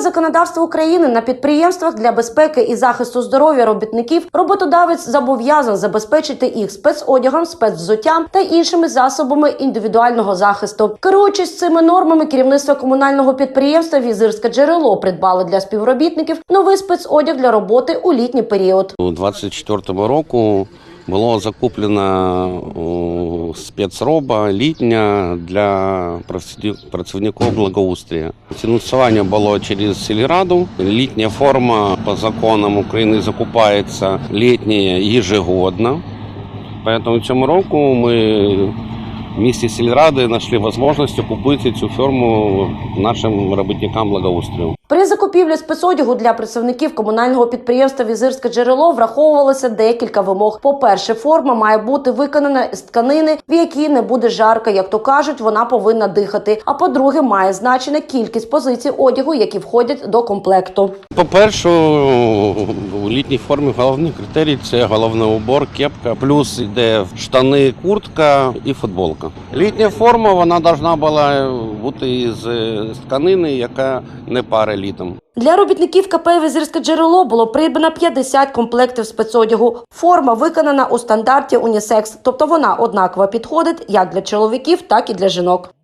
законодавства України на підприємствах для безпеки і захисту здоров'я робітників роботодавець зобов'язан забезпечити їх спецодягом, спецвзуттям та іншими засобами індивідуального захисту. Керуючись цими нормами, керівництво комунального підприємства Візирське джерело придбало для співробітників новий спецодяг для роботи у літній період. У 24 року було закуплено спецроба літня для працівників благоустрія. Фінансування було через сільраду. Літня форма по законам України закупається літня ежегодно. Поэтому цьому року ми в місті сільради знайшли можливість купити цю форму нашим робітникам благоустрою. При закупівлі спецодягу для працівників комунального підприємства Візирське джерело враховувалося декілька вимог. По-перше, форма має бути виконана з тканини, в якій не буде жарко, як то кажуть, вона повинна дихати. А по-друге, має значення кількість позицій одягу, які входять до комплекту. По-перше, у літній формі головний критерій це головний убор, кепка, плюс йде штани, куртка і футболка. Літня форма вона повинна була бути з, з тканини, яка не паре літом. Для робітників КП Візирське джерело було придбано 50 комплектів спецодягу. Форма виконана у стандарті унісекс, тобто вона однаково підходить як для чоловіків, так і для жінок.